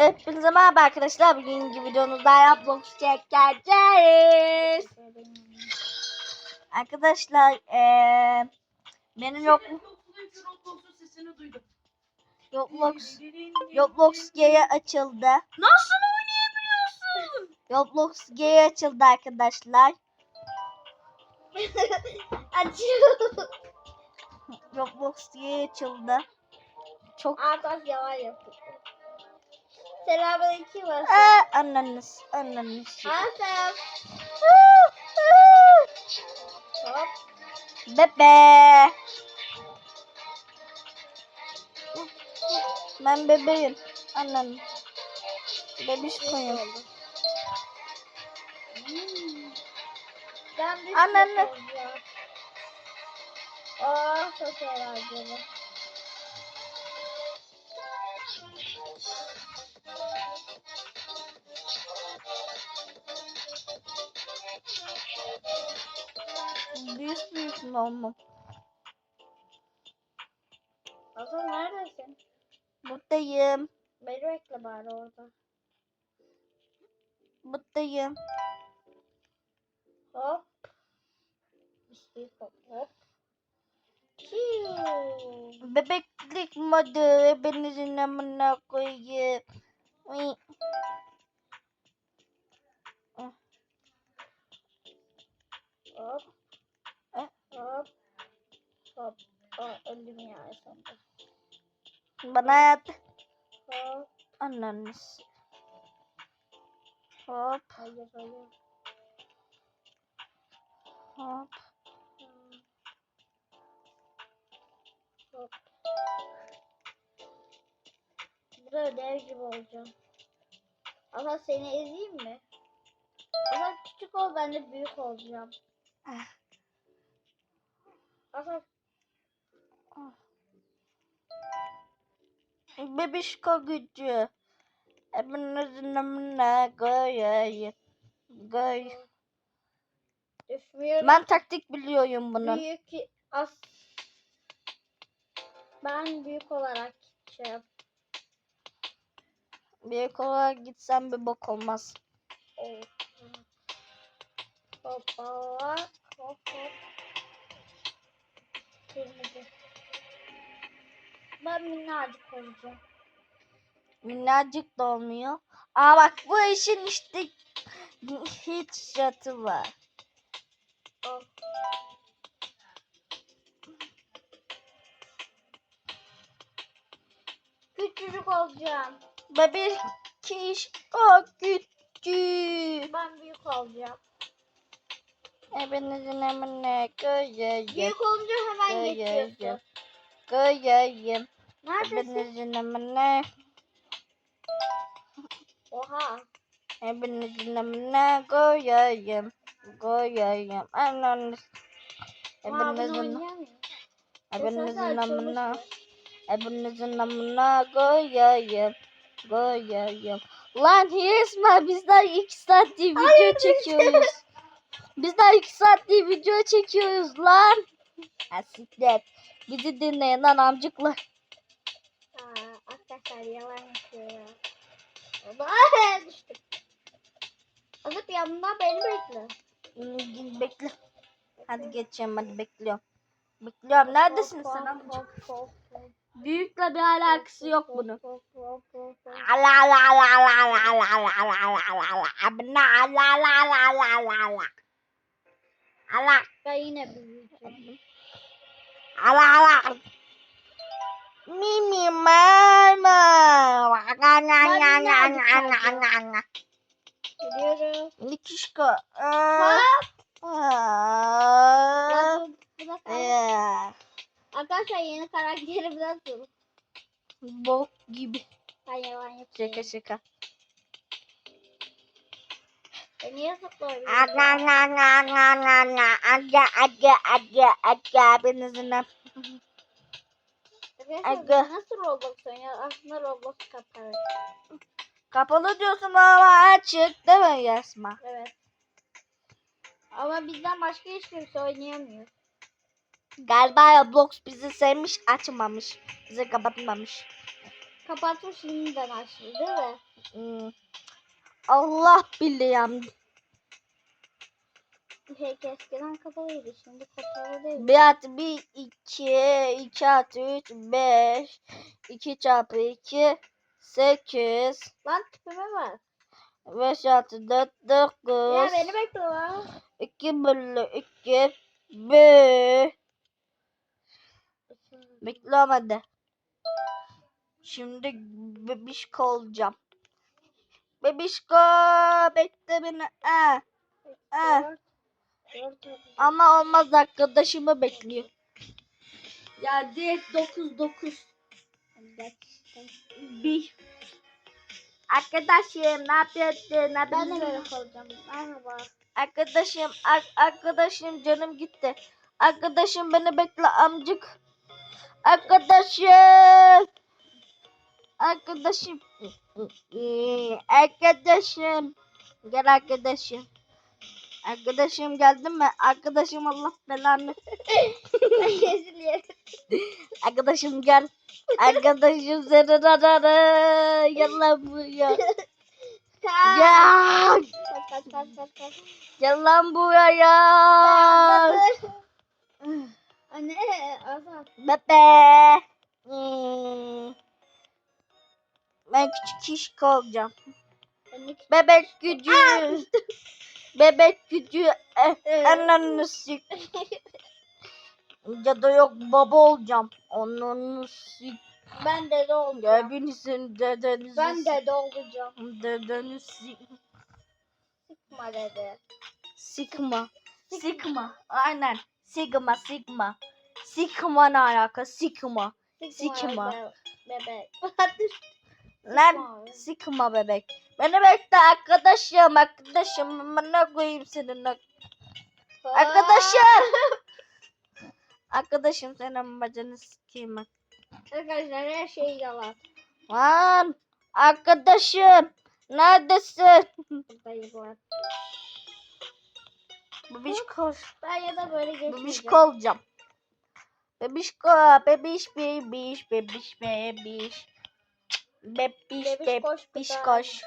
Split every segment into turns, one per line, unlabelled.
Hepinize merhaba arkadaşlar. Bugünkü videomuzda Roblox çekeceğiz. Arkadaşlar eee benim yok. Roblox Roblox G'ye açıldı.
Nasıl oynayabiliyorsun?
Roblox G'ye açıldı arkadaşlar.
Açıyor.
Roblox G'ye açıldı. Çok
Arkadaş yalan yapıyor. Selamünaleyküm
Asaf.
Aa,
ananız, ananız.
Asaf. Hop.
Bebe. Ben bebeğim. Annem. Bebiş koyuyorum.
Hmm. Annem. Aa, çok eğlenceli.
Büyük büyük olmam?
Aslan neredesin?
Buradayım.
Beni bekle bari orada.
Buradayım.
Hop. İşte hop hop.
Bebeklik modu hepinizin amına koyayım.
Hop.
Eh.
Hop. Hop. Aa, öldüm ya sonunda.
Bana hayat.
Hop.
Anneniz. Hop
Hayır hayır.
hop.
Hop. Burada ödev gibi olacağım. Ama seni ezeyim mi? Ama küçük ol ben de büyük olacağım.
Ah.
Ama
Bebişko gücü. Hepinizin amına koyayım. Koy.
düşmüyorum.
Ben taktik biliyorum bunun.
Büyük as ben büyük olarak gideceğim.
Bir olarak gitsem bir bok olmaz.
Oh. Hoppala. Hop hop. Kırmızı. Ben minnacık olacağım.
Minnacık da olmuyor. Aa bak bu işin işte hiç şatı var.
Küçücük olacağım.
Bebek kiş o gücü.
Ben büyük olacağım.
Ebenizin emine köyeceğim.
Büyük olunca hemen geçiyorsun.
Köyeceğim.
Neredesin?
Ebenizin emine.
Oha. Ebenizin emine
köyeceğim.
Köyeceğim.
Anlamış.
Ebenizin
Ebenizin
emine.
Ebenizin emine köyeceğim. Köyeceğim. Lan Hesma bizler 2 saat diye video çekiyoruz. Biz daha 2 saattir video çekiyoruz lan. Asiklet. Bizi dinleyin lan amcıklar.
Aa, arkadaşlar yalan yapıyor ya. Baba düştüm. Azıp yanımda beni bekle.
Hmm, Bekle. Hadi geçeceğim hadi bekliyorum. Bekliyorum. Neredesin sen amcık? Büyükle bir alakası yok bunun. Ala ala ala ala ala ala ala ala ala ala ala ala ala ala ala Allah.
Da yine büyüyeceğim.
Allah Allah. Mimi mama.
Gidiyorum.
Nikişko.
Arkadaşlar yeni karakteri biraz zor.
Bok gibi.
Hayvan yapıyor.
Şaka şaka.
Ben niye saklıyorum?
Nga nga nga nga nga nga Aga aga aga aga Benizin
Arkadaşlar
Aga.
ben nasıl Roblox oynuyor? Aslında Roblox kapalı.
Kapalı diyorsun ama açık değil mi Yasma?
Evet. Ama bizden başka hiç kimse oynayamıyor.
Galiba Roblox bizi sevmiş açmamış. Bizi kapatmamış.
Kapatmış açtı değil mi?
Hmm. Allah biliyorum.
Peki eskiden kapalıydı şimdi kapalı değil.
Bir artı bir, iki, iki artı üç, beş, iki çarpı iki, sekiz,
Lan tipime bak.
beş artı dört,
Ya
dokuz,
beni bekle lan.
iki bölü iki, bir. Bekliyorum hadi. Şimdi bebişko olacağım. Bebişko bekle beni. Ee, ee. Ama olmaz arkadaşımı bekliyor. Ya direkt 9 9
Geçtim.
bir. Arkadaşım ne yapıyorsun? Ne
Ben de
yapıyorsun?
böyle kalacağım. Merhaba.
Arkadaşım, ar- arkadaşım canım gitti. Arkadaşım beni bekle amcık. Arkadaşım. Arkadaşım. Arkadaşım. Gel arkadaşım. Arkadaşım geldin mi? Arkadaşım Allah belanı. Arkadaşım gel. Arkadaşım seni lan buraya. Gel.
Kaç kaç kaç kaç kaç.
Gel lan buraya.
Anne Azat.
Bebe. Ben küçük kişi olacağım. Bebek gücü. Bebek gücü. Eh, Ananı sik. Ya da yok baba olacağım. Ananı sik.
Ben dede olacağım.
Hepinizin dedenizi
Ben dede olacağım.
Dedeni sik.
Sıkma dede.
Sigma. Sigma. Aynen. Sigma, Sigma. Sigma ne alaka? Sigma. Sıkma.
be- Bebek.
Lan Sigma bebek. Beni bekle arkadaşım, arkadaşım. Bana koyayım seninle. Arkadaşım. arkadaşım senin bacını sikeyim bak.
Arkadaşlar her şey yalan.
Lan arkadaşım. Neredesin?
Buradayım bu arada.
Bebişko.
Ben ya da böyle geçmeyeceğim.
Bebişko olacağım. Bebişko. Bebiş bebiş. Bebiş bebiş. Bebiş
Bebiş koş
Bebiş koş.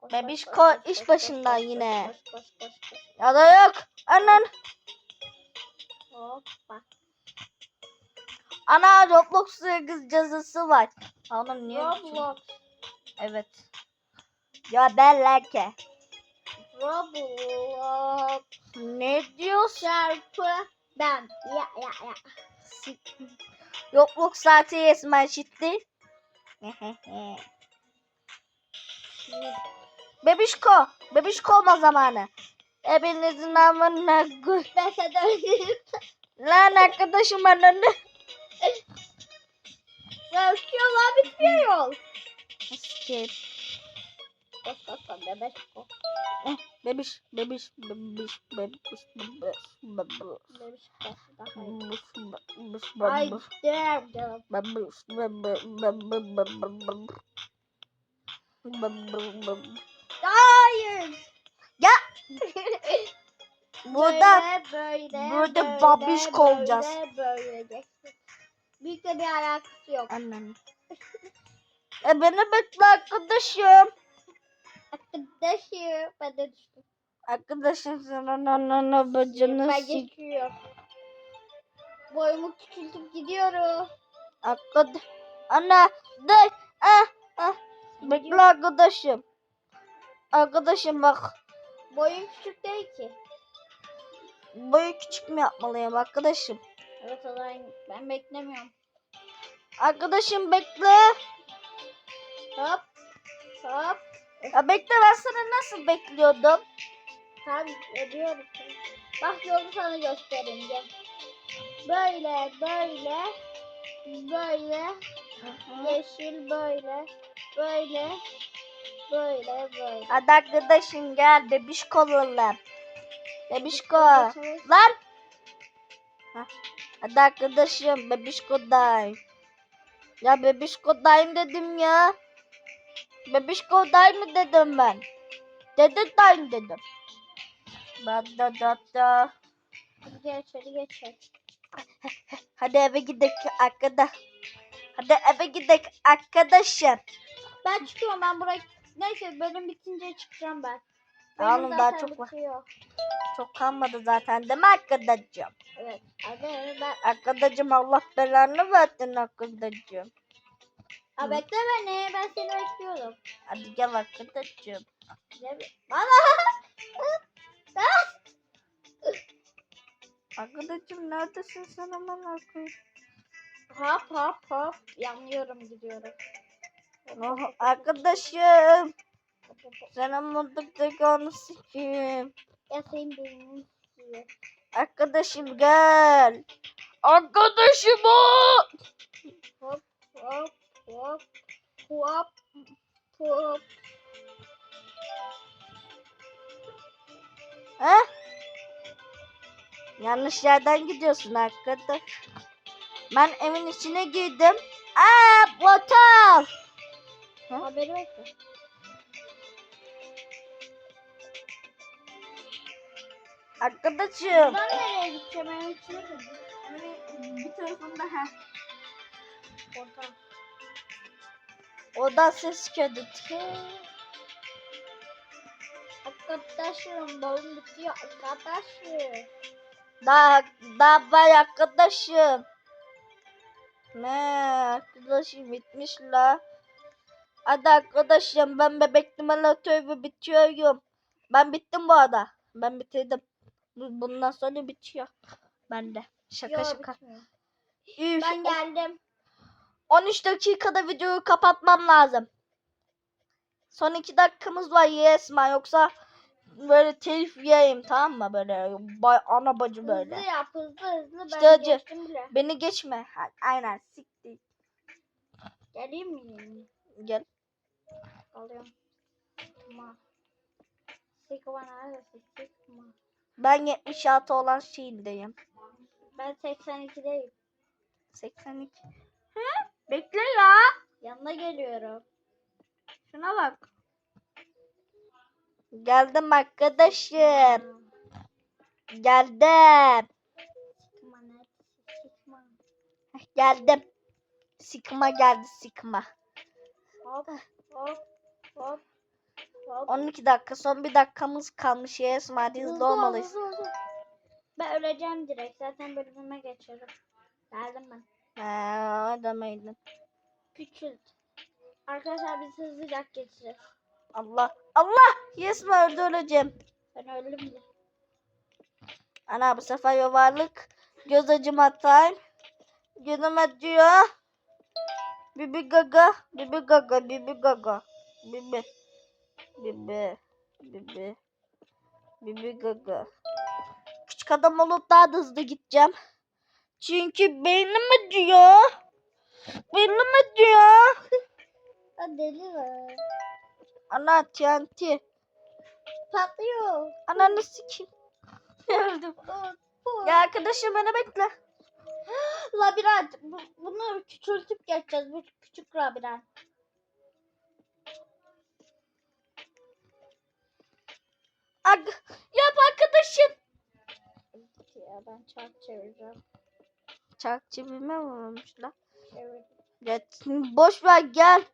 Koş,
Bebişko
koş, koş,
iş başında
koş,
yine.
koş, koş, koş, koş.
Ya da yok. Anan.
Hoppa.
Ana Roblox cazısı var. Ana niye?
Roblox.
Evet. Ya belki.
Roblox.
Ne diyorsun?
Çarpı ben. Ya ya ya.
Roblox saati esmer şitti. Bebişko. Bebişko olma zamanı. Hepinizin amına koy.
Ben öldürürüm.
Lan arkadaşım ananı.
Ya şu yol bitmiyor yol.
Sikeyim.
Koş koş koş bebek koş.
Bebiş, bebiş, bebiş, bebiş, bebiş, bebiş.
Bebek koş. Daha iyi.
Bebiş, bebiş,
Ay
bebiş.
damn canım.
Babu- babu- babu. Babu- babu.
Hayır.
Ya burada
böyle, böyle,
burada
böyle,
babişko
böyle. Böyle. Büyükle bir alakası yok.
annem. E beni bekle arkadaşım.
Arkadaşım ben de düştüm.
Arkadaşım sen ananı bacını sik.
Boyumu küçültüp gidiyorum.
Arkad Ana dur. Ah, ah. Bekle arkadaşım. Arkadaşım bak.
Boyum küçük değil ki.
Boyu küçük mü yapmalıyım arkadaşım?
Evet o zaman ben beklemiyorum.
Arkadaşım bekle.
Hop. Hop.
Ya bekle ben sana nasıl bekliyordum?
Tamam ödüyorum. Bak yolu sana göstereyim gel. Böyle böyle böyle yeşil böyle böyle böyle böyle.
Hadi arkadaşım gel bebişko olalım. Bebişko.
Geçeriz.
Lan. Hah. Hadi arkadaşım bebişkodayım. Ya bebişkodayım dedim ya. Bebişkodayım mı dedim ben. Dededayım dedim. Da da da da.
Hadi gel içeri geçelim.
Hadi eve gidelim arkada. Hadi eve gidelim arkadaşım.
Ben çıkıyorum ben buraya. Neyse bölüm bitince çıkacağım ben. Bölüm
daha çok var.
bitiyor.
Çok kalmadı zaten değil mi arkadaşım?
Evet. Hadi ben.
Arkadaşım Allah belanı versin arkadaşım.
Aa, bekle beni. Ben seni bekliyorum.
Hadi gel arkadaşım.
Ne Bana.
Arkadaşım neredesin sen hemen arkaya.
hop hop hop. Yanlıyorum gidiyorum.
Oh, arkadaşım. Sana mutluluk onu sikeyim.
Ya senin beynin istiyor.
Arkadaşım gel. Arkadaşım o.
Hop hop hop hop hop.
He? Yanlış yerden gidiyorsun arkadaş. Ben evin içine girdim. Aa, portal. Hı?
Haberi yok?
Arkadaşım.
Ben nereye gideceğim? Evin içine girdim.
Bir tarafında ha.
Portal.
Oda ses kötü.
Arkadaşım balon bitiyor arkadaşım.
Daha, daha var arkadaşım. Ne arkadaşım bitmiş la. Hadi arkadaşım ben bebek numaratörü bitiyorum. Ben bittim bu arada. Ben bitirdim. Bu- Bundan sonra bitiyor. Ben de. Şaka
Yo,
şaka.
bitmiyor.
Üf,
Ben geldim.
13 dakikada videoyu kapatmam lazım. Son 2 dakikamız var Yesma yoksa böyle telif yiyeyim tamam mı böyle bay, ana bacı böyle.
Hızlı yap hızlı hızlı. Ben
İşte acı.
geçtim bile.
Beni geçme. Aynen siktir.
Geleyim mi?
Gel.
Alıyorum. Sıkma. Sıkma neredesin? Sıkma.
Ben 76 olan şeyindeyim.
Ben 82'deyim.
82. He? Bekle ya.
Yanına geliyorum.
Şuna bak. Geldim arkadaşım. Geldim. Geldim. Sıkma geldi sıkma.
Hop hop hop. Hop.
12 dakika son bir dakikamız kalmış. Yesma hadi hızlı
ol,
olmalıyız.
hızlı, hızlı. Ben öleceğim direkt. Zaten bölümüme geçerim. Geldim ben.
He, demeydin.
Küçült. Arkadaşlar biz hızlıca geçeceğiz.
Allah. Allah. Yesma öldü öleceğim.
Ben öldüm bile.
Ana bu sefer yuvarlık. Göz acıma time. Gözüm acıyor. Bibi gaga. Bibi gaga. Bibi gaga. Bibi. Bibi. Bibi. Bibi gaga. Küçük adam olup daha da hızlı gideceğim. Çünkü beynim acıyor. Beynim acıyor.
Ha deli var.
Ana TNT.
Patlıyor.
Ananı sikeyim. Öldüm. Ya arkadaşım beni bekle.
Labirent. Bu, bunu küçültüp geçeceğiz. Bu küçük labirent.
Ag yap arkadaşım.
Ya ben çark çevireceğim.
Mi olmuş lan?
Çevirdim.
Ya, boş ver gel.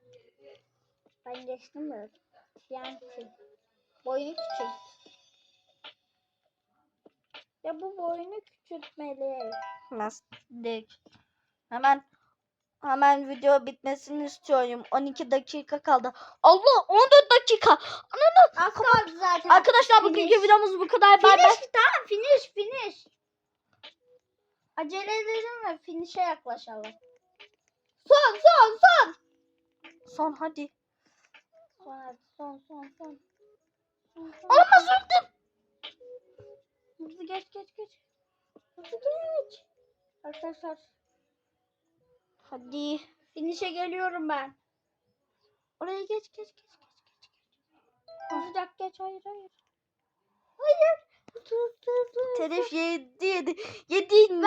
Ben geçtim mi? TNT. Boyunu küçült. Ya bu boyunu küçültmeli.
Nasıl? Hemen hemen video bitmesini istiyorum. 12 dakika kaldı. Allah 14 dakika.
Az kaldı zaten.
Arkadaşlar bugünkü
Finish.
videomuz bu kadar. Bay bay.
Finish tamam finish finish. Acele edelim ve finish'e yaklaşalım. Son son son.
Son hadi.
Son hadi, son son son.
Olmaz öldüm.
Hızlı geç geç geç. Hızlı geç. Arkadaşlar
Hadi.
finish'e geliyorum ben. Oraya geç geç geç geç geç. Hızlıca geç hayır hayır. Hayır.
Telif yedi yedi. Yedi yiyeceğim.